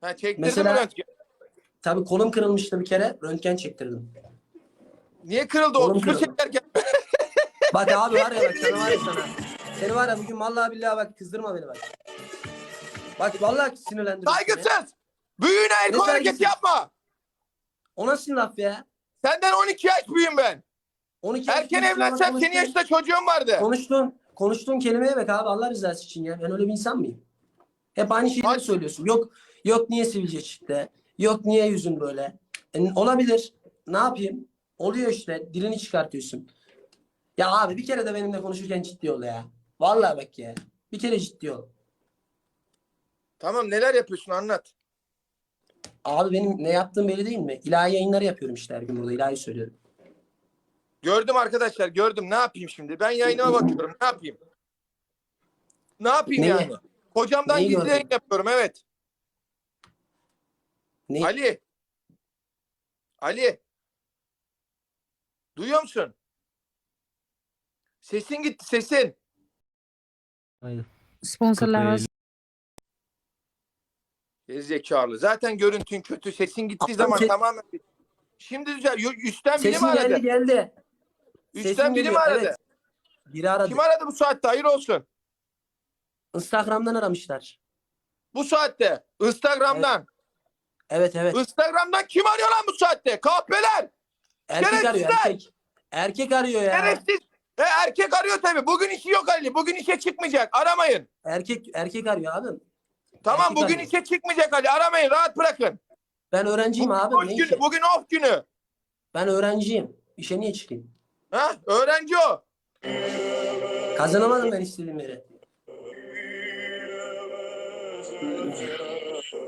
Ha çektirdin Mesela- röntgen? Tabii kolum kırılmıştı bir kere. Röntgen çektirdim. Niye kırıldı? Kolum Otuz kırıldı. çekerken. Bak abi var ya bak sana var ya sana. Seni var ya bugün vallahi billahi bak kızdırma beni bak. Bak vallahi sinirlendirdim. seni. Saygısız. Büyüğüne el hareketi saygısız? yapma. O nasıl laf ya? Senden 12 yaş büyüğüm ben. 12 Erken yaşında evlensem konuştun- senin yaşta çocuğum vardı. Konuştuğun, konuştuğun kelimeye bak abi Allah rızası için ya. Ben öyle bir insan mıyım? Hep aynı şeyleri Bak- söylüyorsun. Yok yok niye sivilce çıktı? Yok niye yüzün böyle? E, olabilir. Ne yapayım? Oluyor işte. Dilini çıkartıyorsun. Ya abi bir kere de benimle konuşurken ciddi ol ya. Vallahi bak ya. Bir kere ciddi ol. Tamam neler yapıyorsun anlat. Abi benim ne yaptığım belli değil mi? İlahi yayınları yapıyorum işte her gün burada. ilahi söylüyorum. Gördüm arkadaşlar gördüm. Ne yapayım şimdi? Ben yayınıma bakıyorum. Ne yapayım? Ne yapayım Neyi? yani? Kocamdan Neyi gizli gördün? yayın yapıyorum evet. Ne? Ali. Ali. Duyuyor musun? Sesin gitti sesin. Aynen. Sponsorlar var. Gerizekalı. Zaten görüntün kötü. Sesin gittiği Abi zaman ses- tamamen Şimdi düzel. Yo- Üstten biri mi Sesin aradı? geldi geldi. Üstten Sesin biri mi geliyor, aradı? evet. Biri aradı. Kim aradı bu saatte? Hayır olsun. Instagram'dan aramışlar. Bu saatte. Instagram'dan. Evet evet. Instagram'dan kim arıyor lan bu saatte? Kahpeler. Erkek arıyor erkek. Erkek arıyor ya. Şerefsiz. E, erkek arıyor tabii. Bugün işi yok Ali. Bugün işe çıkmayacak. Aramayın. Erkek erkek arıyor abi. Tamam Erkek bugün arıyor. işe çıkmayacak Ali. Aramayın. Rahat bırakın. Ben öğrenciyim Bugün abi. off günü. Bugün off günü. Ben öğrenciyim. İşe niye çıkayım? Ha? Öğrenci o. Kazanamadım ben istediğim yere.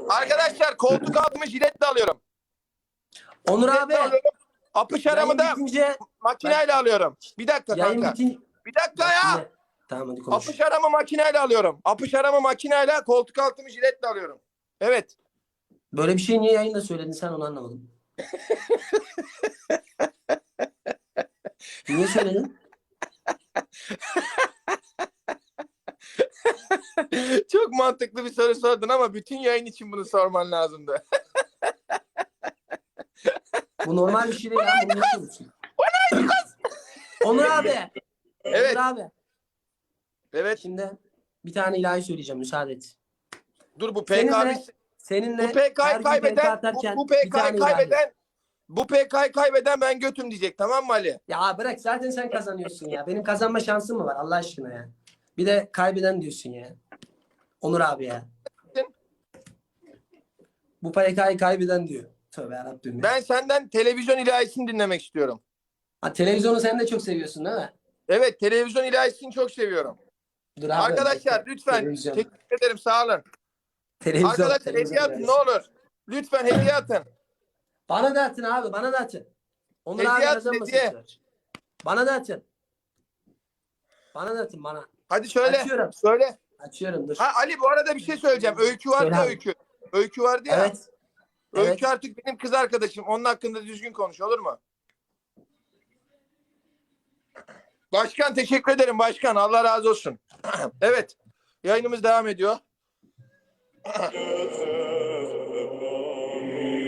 Arkadaşlar koltuk altımı jiletle alıyorum. Onur Jiletle abi. alıyorum. Apış aramı da bitince makineyle alıyorum. Bir dakika yayın kanka. bitince Bir dakika ya. Tamam hadi konuş. Apış aramı makineyle alıyorum. Apış aramı makineyle koltuk altımı jiletle alıyorum. Evet. Böyle bir şey niye yayında söyledin sen onu anlamadım. niye söyledin? Çok mantıklı bir soru sordun ama bütün yayın için bunu sorman lazımdı. Bu normal bir şey değil ya. Bunu nasıl yapıyorsun? Onur abi. Evet. Onur abi. Evet. Şimdi bir tane ilahi söyleyeceğim müsaade et. Dur bu Seninle- PK Seninle bu PK'yı gün PK kaybeden bu, bu PK'yı kaybeden bu PK'yı kaybeden ben götüm diyecek tamam mı Ali? Ya bırak zaten sen kazanıyorsun ya. Benim kazanma şansım mı var Allah aşkına ya? Bir de kaybeden diyorsun ya. Onur abi ya. Bu PK'yı kaybeden diyor. Tövbe yarabbim. ya. Ben senden televizyon ilahisini dinlemek istiyorum. Ha, televizyonu sen de çok seviyorsun değil mi? Evet televizyon ilahisini çok seviyorum. Dur abi. Arkadaşlar lütfen Televizyon. teşekkür ederim sağ olun. Televizyon, Arkadaşlar televizyon hediye atın ne olur. Lütfen hediye atın. Bana da atın abi bana da atın. Onur Hediye abi at, kazanmasın. hediye. Bana da atın. Bana da atın bana. Hadi söyle. Açıyorum. Söyle. Açıyorum dur. Ha Ali bu arada bir şey söyleyeceğim. Öykü vardı Söyle öykü. Öykü vardı ya. Evet. Öykü Evet. artık benim kız arkadaşım. Onun hakkında düzgün konuş olur mu? Başkan teşekkür ederim başkan. Allah razı olsun. evet. Yayınımız devam ediyor.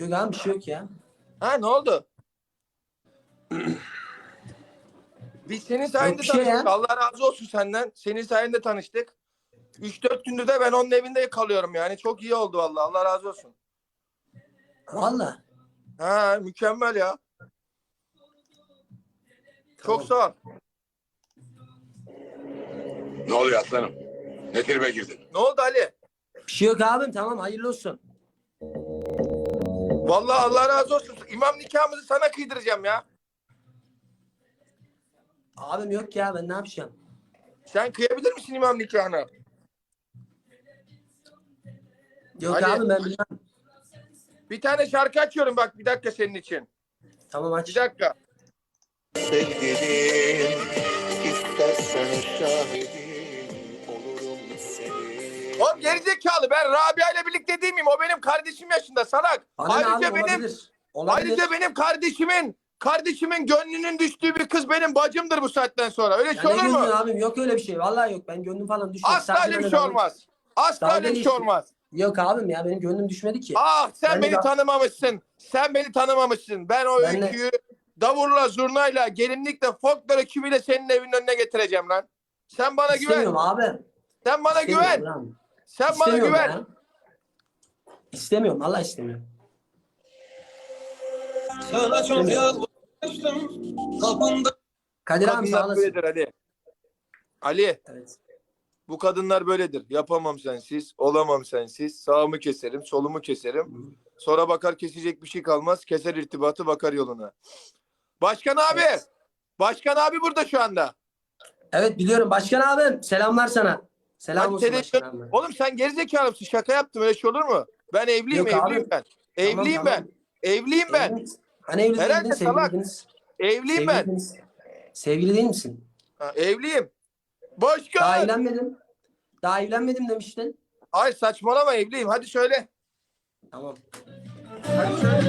Yok abi bir şey yok ya. Ha ne oldu? Biz senin sayende bir şey tanıştık. ya. Allah razı olsun senden. Senin sayende tanıştık. 3-4 gündür de ben onun evinde kalıyorum yani. Çok iyi oldu vallahi. Allah razı olsun. Valla. Ha mükemmel ya. Çok sağ ol. Ne oluyor aslanım? Ne tribe girdin? Ne oldu Ali? Bir şey yok abim tamam hayırlı olsun. Vallahi Allah razı olsun. İmam nikahımızı sana kıydıracağım ya. Abim yok ya ben ne yapacağım? Sen kıyabilir misin imam nikahını? Yok Ali. abim ben bilmem. Bir tane şarkı açıyorum bak bir dakika senin için. Tamam aç. Bir dakika. Sevgilim istersen şahidim Oğlum gerizekalı ben Rabia ile birlikte değil miyim? O benim kardeşim yaşında salak. Bana ne Ayrıca abi benim olabilir. Olabilir. Ayrıca benim kardeşimin kardeşimin gönlünün düştüğü bir kız benim bacımdır bu saatten sonra. Öyle Ya şey ne olur mu? abim yok öyle bir şey. Vallahi yok. Ben gönlüm falan düşmedi. Asla Sadece öyle bir şey olmaz. Asla öyle bir şey olmaz. Yok abim ya benim gönlüm düşmedi ki. Ah sen Ben de beni tanımamışsın. Sen beni tanımamışsın. Ben o Ben de- öyküyü davurla, zurnayla, gelinlikle, folklor ekibiyle senin evinin önüne getireceğim lan. Sen bana güven. İstemiyorum abi. Sen bana İstemiyorum güven. lan. Sen bana İstemiyorum güven. ya. İstemiyorum. Vallahi istemiyorum. Sana çok yaklaştım kapında Kadir abi sağ Kadınlar olasın. böyledir Ali. Ali Evet. bu kadınlar böyledir. Yapamam sensiz, olamam sensiz. Sağımı keserim, solumu keserim. Sonra bakar kesecek bir şey kalmaz. Keser irtibatı bakar yoluna. Başkan abi. Evet. Başkan abi burada şu anda. Evet biliyorum. Başkan abim selamlar sana. Selam Hadi olsun televizyon- başkan abim. Oğlum sen gerizekalı mısın? Şaka yaptım. Öyle şey olur mu? Ben evliyim, Yok abi. evliyim ben. Tamam, Evliyim ben. Evliyim ben. Hani evli Herhalde değildin, salak. sevgiliydiniz. Evliyim ben. Sevgiliydiniz. Sevgili değil misin? Ha, evliyim. Daha Başkan. evlenmedim. Daha evlenmedim demiştin. Ay saçmalama evliyim. Hadi söyle. Tamam. Hadi söyle.